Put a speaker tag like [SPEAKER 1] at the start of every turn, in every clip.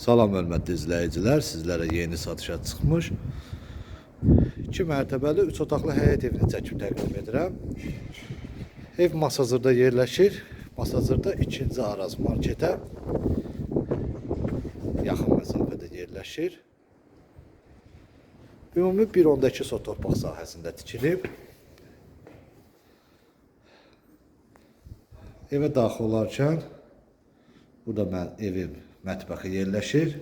[SPEAKER 1] Salam hörmətli izləyicilər, sizlərə yeni satışa çıxmış 2 mərtəbəli 3 otaqlı həyət evini çəkib təqdim edirəm. Ev Masazırda yerləşir. Masazırda 2-ci Araz marketə yaxın məsafədə yerləşir. Ümumi 1.2 sot torpaq sahəsində tikilib. Evə daxil olarkən burada mən evim mətbəxi yerləşir.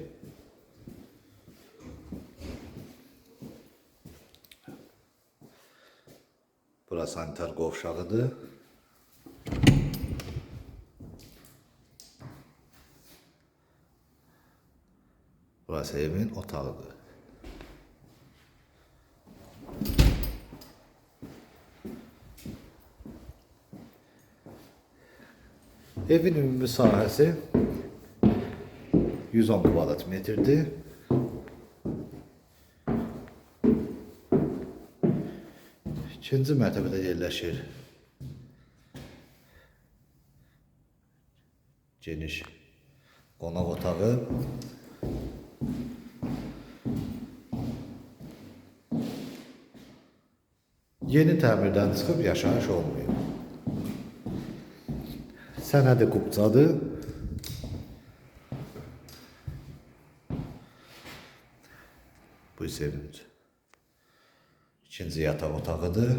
[SPEAKER 1] Bura sanitar qovşağıdır. Burası evin otağıdır. Evin ümumi sahəsi 110 kvadrat metrdir. İkinci mərtəbədə yerləşir. Geniş qonaq otağı. Yeni təmirdən çıxıb yaşayış olmuyor. Sənədi qubcadır. Bu isə evin ikinci yataq otağıdır.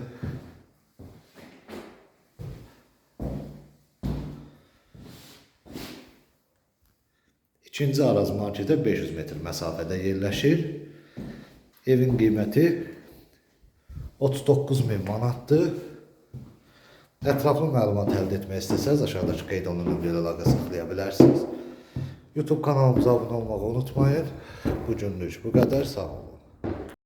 [SPEAKER 1] İkinci Araz marketə 500 metr məsafədə yerləşir. Evin qiyməti 39 min manatdır. Ətraflı məlumat əldə etmək istəsəz aşağıdakı qeyd olunan nömrəyə əlaqə saxlaya bilərsiniz. YouTube kanalımıza abunə olmağı unutmayın. Bu günlük bu qədər. Sağ olun.